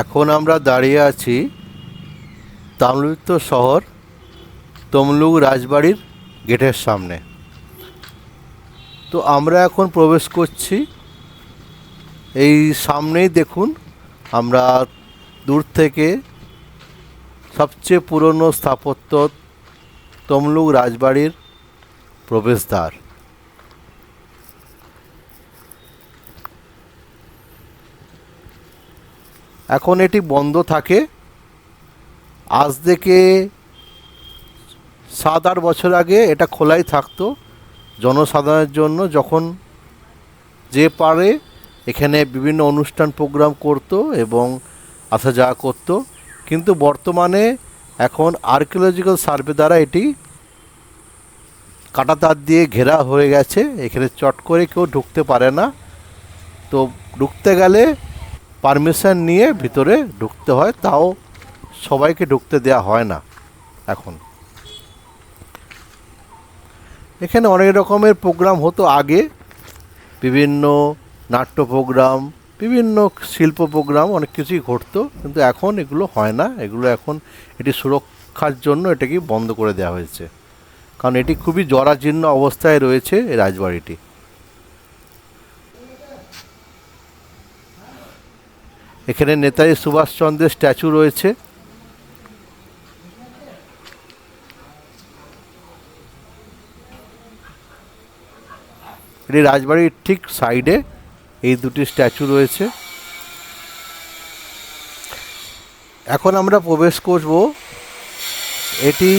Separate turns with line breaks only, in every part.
এখন আমরা দাঁড়িয়ে আছি তাম্রলিপ্ত শহর, তমলুক রাজবাড়ির গেটের সামনে। তো আমরা এখন প্রবেশ করছি। এই সামনেই দেখুন, আমরা দূর থেকে সবচেয়ে পুরনো স্থাপত্য তমলুক রাজবাড়ির প্রবেশদ্বার। এখন এটি বন্ধ থাকে। আজ থেকে সাত আট বছর আগে এটা খোলাই থাকতো জনসাধারণের জন্য। যখন যে পারে এখানে বিভিন্ন অনুষ্ঠান প্রোগ্রাম করতো এবং আসা যাওয়া করতো। কিন্তু বর্তমানে এখন আর্কিওলজিক্যাল সার্ভে দ্বারা এটি কাঁটাতার দিয়ে ঘেরা হয়ে গেছে। এখানে চট করে কেউ ঢুকতে পারে না। তো ঢুকতে গেলে পারমিশন নিয়ে ভিতরে ঢুকতে হয়, তাও সবাইকে ঢুকতে দেওয়া হয় না এখন। এখানে অনেক রকমের প্রোগ্রাম হতো আগে। বিভিন্ন নাট্য প্রোগ্রাম, বিভিন্ন শিল্প প্রোগ্রাম, অনেক কিছুই ঘটতো, কিন্তু এখন এগুলো হয় না। এগুলো এখন এটি সুরক্ষার জন্য এটাকে বন্ধ করে দেওয়া হয়েছে। কারণ এটি খুবই জরাজীর্ণ অবস্থায় রয়েছে এই রাজবাড়িটি। এখানে নেতাজি সুভাষচন্দ্রের স্ট্যাচু রয়েছে। এটি রাজবাড়ির ঠিক সাইডে এই দুটি স্ট্যাচু রয়েছে। এখন আমরা প্রবেশ করব। এটি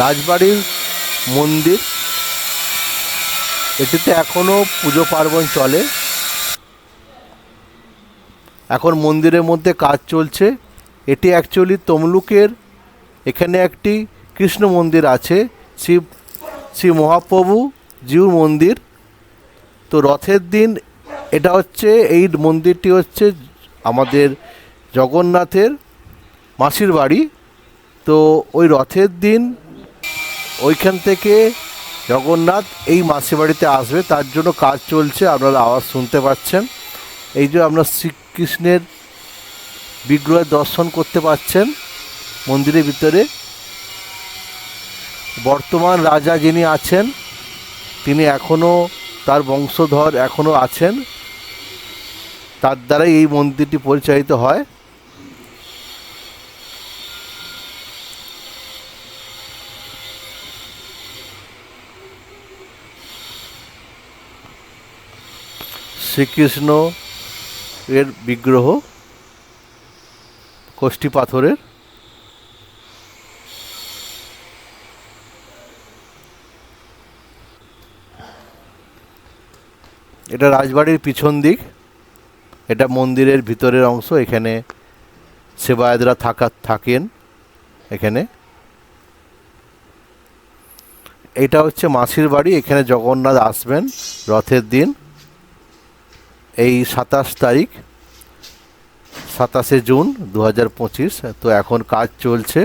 রাজবাড়ির মন্দির। এটিতে এখনও পুজো পার্বণ চলে। এখন মন্দিরের মধ্যে কাজ চলছে। এটি অ্যাকচুয়ালি তমলুকের এখানে একটি কৃষ্ণ মন্দির আছে। শ্রী শ্রী মহাপ্রভু জিউর মন্দির। তো রথের দিন এটা হচ্ছে, এই মন্দিরটি হচ্ছে আমাদের জগন্নাথের মাসির বাড়ি। তো ওই রথের দিন ওইখান থেকে জগন্নাথ এই মাসির বাড়িতে আসবে। তার জন্য কাজ চলছে, আপনারা আওয়াজ শুনতে পাচ্ছেন। এই যে আমরা শ্রীকৃষ্ণের বিগ্রহের দর্শন করতে পাচ্ছেন মন্দিরের ভিতরে। বর্তমান রাজা যিনি আছেন, তিনি এখনও তার বংশধর এখনও আছেন। তার দ্বারাই এই মন্দিরটি পরিচালিত হয়। শ্রীকৃষ্ণ এর বিগ্রহ কষ্টি পাথরের। এটা রাজবাড়ির পিছন দিক। এটা মন্দিরের ভিতরের অংশ, এখানে সেবায়তরা থাকা, থাকেন এখানে। এটা হচ্ছে মাসির বাড়ি, এখানে জগন্নাথ আসবেন রথের দিন। এই সাতাশ তারিখ, সাতাশে জুন দু পঁচিশ। তো এখন কাজ চলছে,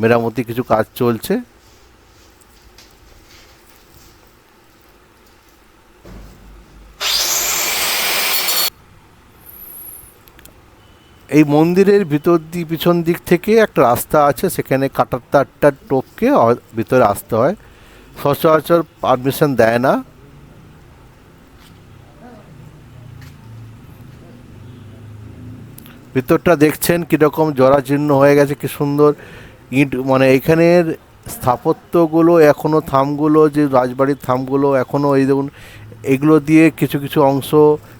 মেরামতি কিছু কাজ চলছে। এই মন্দিরের ভিতর দিক পিছন দিক থেকে একটা রাস্তা আছে, সেখানে কাটার তারটা টপকে ভিতরে আসতে হয়। সচরাচর পারমিশন দেয় না। ভিতরটা দেখছেন কীরকম জরাজীর্ণ হয়ে গেছে, কি সুন্দর ইট মানে এখানের স্থাপত্যগুলো এখনও থামগুলো যে রাজবাড়ির থামগুলো এখনও এই দেখুন, এগুলো দিয়ে কিছু কিছু অংশ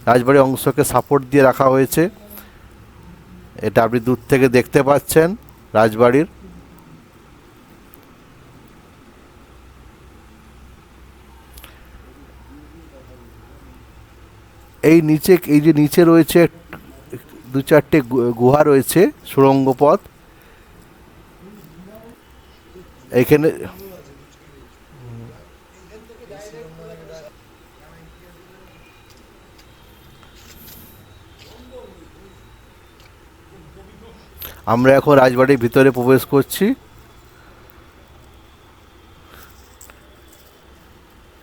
রাজবাড়ির অংশকে সাপোর্ট দিয়ে রাখা হয়েছে। এটা আপনি দূর থেকে দেখতে পাচ্ছেন রাজবাড়ির। এই নিচে, এই যে নিচে রয়েছে দু চারটে গুহা রয়েছে সুড়ঙ্গ পথ এখানে আমরা এখন রাজবাড়ির ভিতরে প্রবেশ করছি।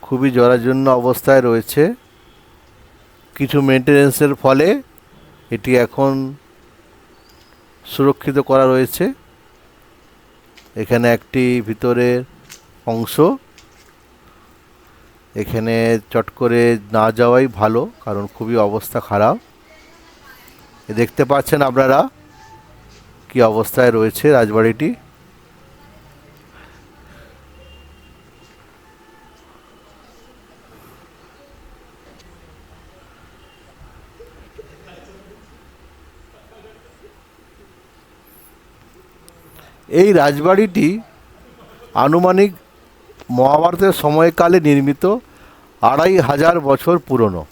খুবই জরাজীর্ণ অবস্থায় রয়েছে। কিছু মেনটেনেন্সের ফলে এটি এখন সুরক্ষিত করা রয়েছে। এখানে একটি ভিতরের অংশ। এখানে চট করে না যাওয়াই ভালো, কারণ খুবই অবস্থা খারাপ। দেখতে পাচ্ছেন আপনারা কি অবস্থায় রয়েছে রাজবাড়িটি। এই রাজবাড়িটি আনুমানিক মহাভারতের সময়কালে নির্মিত, আড়াই হাজার বছর পুরনো।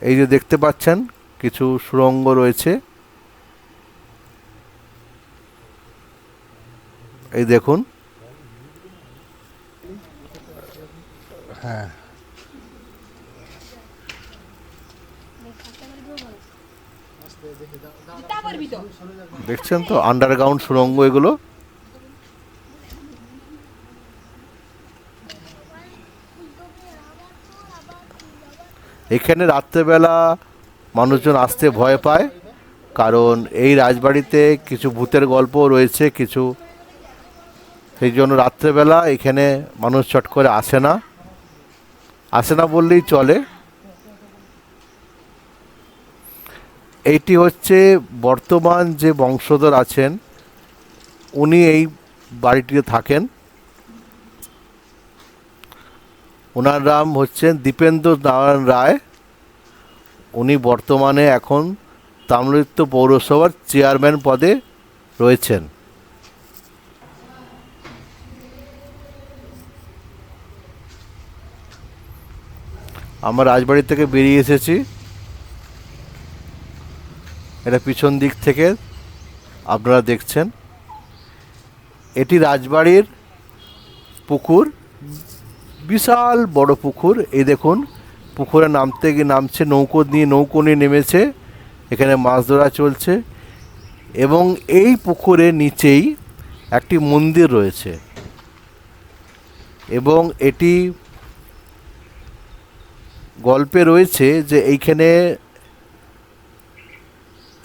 এই যে দেখতে পাচ্ছেন, কিছু সুড়ঙ্গ রয়েছে। এই দেখুন।
হ্যাঁ।
দেখছেন তো? আন্ডারগ্রাউন্ড সুড়ঙ্গ এগুলো? এখানে রাত্রেবেলা মানুষজন আসতে ভয় পায়, কারণ এই রাজবাড়িতে কিছু ভূতের গল্প রয়েছে, কিছু সেই জন্য রাত্রেবেলা এখানে মানুষ চট করে আসে না। আসে না বললেই চলে। এইটি হচ্ছে বর্তমান যে বংশধর আছেন, উনি এই বাড়িটিতে থাকেন। ওনার নাম হচ্ছেন দীপেন্দ্র নারায়ণ রায়। উনি বর্তমানে এখন তাম্রলিপ্ত পৌরসভার চেয়ারম্যান পদে রয়েছেন। আমরা রাজবাড়ি থেকে বেরিয়ে এসেছি। এটা পিছন দিক থেকে আপনারা দেখছেন। এটি রাজবাড়ির পুকুর, বিশাল বড় পুকুর। এই দেখুন, পুকুরে নামতে গিয়ে নামছে, নৌকো নিয়ে নৌকো নিয়ে নেমেছে, এখানে মাছ ধরা চলছে এবং এই পুকুরের নিচেই একটি মন্দির রয়েছে এবং এটি গল্পে রয়েছে যে এইখানে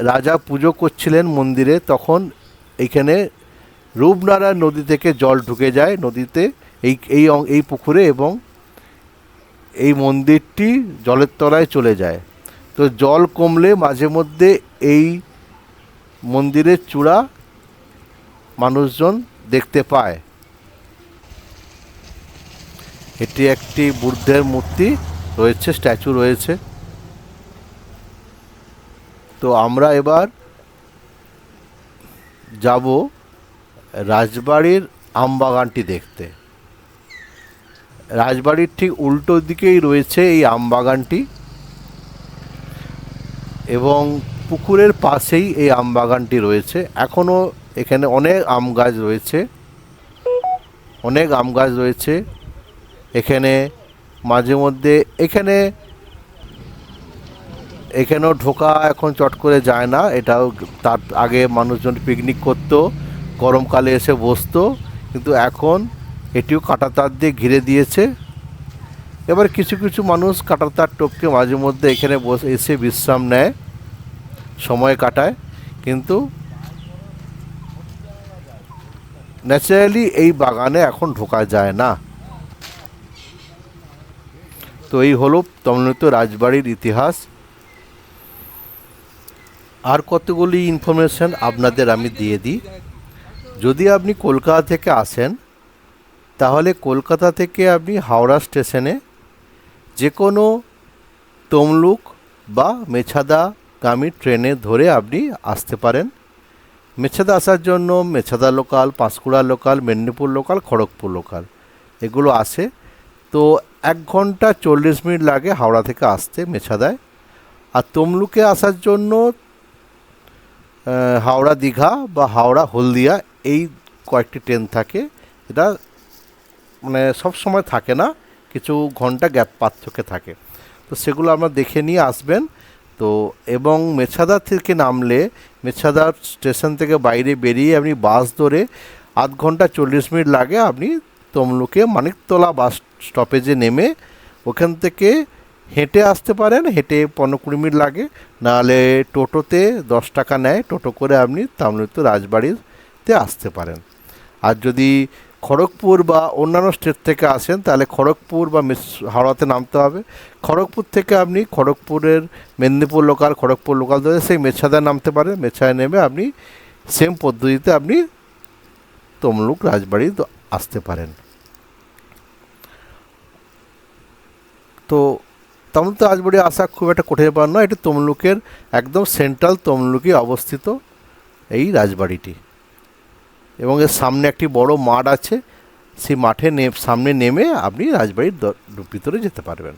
রাজা পুজো করছিলেন মন্দিরে, তখন এইখানে রূপনারায়ণ নদী থেকে জল ঢুকে যায় নদীতে, এই এই এই পুকুরে এবং এই মন্দিরটি জলের তলায় চলে যায়। তো জল কমলে মাঝে মধ্যে এই মন্দিরের চূড়া মানুষজন দেখতে পায়। এটি একটি বুদ্ধের মূর্তি রয়েছে, স্ট্যাচু রয়েছে। তো আমরা এবার যাব রাজবাড়ির আমবাগানটি দেখতে। রাজবাড়ির ঠিক উল্টো দিকেই রয়েছে এই আমবাগানটি এবং পুকুরের পাশেই এই আমবাগানটি রয়েছে। এখনও এখানে অনেক আম গাছ রয়েছে। অনেক আম গাছ রয়েছে। এখানে মাঝে মধ্যে এখানে এখানেও ঢোকা এখন চট করে যায় না। এটাও তার আগে মানুষজন পিকনিক করতো, গরমকালে এসে বসতো, কিন্তু এখন এটিও কাঁটা তার দিয়ে ঘিরে দিয়েছে। এবার কিছু কিছু মানুষ কাঁটা তার টপকে মাঝে মধ্যে এখানে বসে, এসে বিশ্রাম নেয়, সময় কাটায়, কিন্তু ন্যাচারালি এই বাগানে এখন ঢোকা যায় না। তো এই হলো তমলিত রাজবাড়ির ইতিহাস। আর কতগুলি ইনফরমেশন আপনাদের আমি দিয়ে দিই। যদি আপনি কলকাতা থেকে আসেন, তাহলে কলকাতা থেকে আপনি হাওড়া স্টেশনে যে কোনো তমলুক বা মেছাদাগামী ট্রেনে ধরে আপনি আসতে পারেন। মেছাদা আসার জন্য Mechheda local Panskura local Medinipur local Kharagpur local এগুলো আসে তো এক ঘণ্টা চল্লিশ মিনিট লাগে হাওড়া থেকে আসতে মেছাদায়। আর তমলুকে আসার জন্য হাওড়া দীঘা বা হাওড়া হলদিয়া এই কয়েকটি ট্রেন থাকে। এটা মানে সব সময় থাকে না, কিছু ঘণ্টা গ্যাপ পার্থক্যে থাকে। তো সেগুলো আপনারা দেখে নিয়ে আসবেন। তো এবং মেছাদা থেকে নামলে, মেছাদা স্টেশন থেকে বাইরে বেরিয়ে আপনি বাস ধরে আধ ঘণ্টা চল্লিশ মিনিট লাগে, আপনি তমলুকে মানিকতলা বাস স্টপেজে নেমে ওখান থেকে হেঁটে আসতে পারেন, হেঁটে পনেরো কুড়ি মিনিট লাগে। নাহলে টোটোতে দশ টাকা নেয়, টোটো করে আপনি তামিলনাড়ু রাজবাড়িতে আসতে পারেন। আর যদি খড়গপুর বা অন্যান্য স্টেট থেকে আসেন, তাহলে খড়গপুর বা হাওড়াতে নামতে হবে। খড়গপুর থেকে আপনি খড়গপুরের মেদিনীপুর লোকাল খড়গপুর লোকাল ধরে সেই মেছাদায় নামতে পারেন। মেছায় নেমে আপনি সেম পদ্ধতিতে আপনি তমলুক রাজবাড়ি আসতে পারেন। তো তমলুক রাজবাড়ি আসা খুব একটা কঠিন ব্যাপার নয়। এটি তমলুকের একদম সেন্ট্রাল তমলুকে অবস্থিত এই রাজবাড়িটি। এবং এর সামনে একটি বড় মাঠ আছে। সেই মাঠে সামনে নেমে আপনি রাজবাড়ির ভিতরে যেতে পারবেন।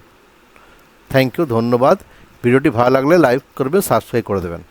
থ্যাংক ইউ ধন্যবাদ। ভিডিওটি ভালো লাগলে লাইক করবেন সাবস্ক্রাইব করে দেবেন।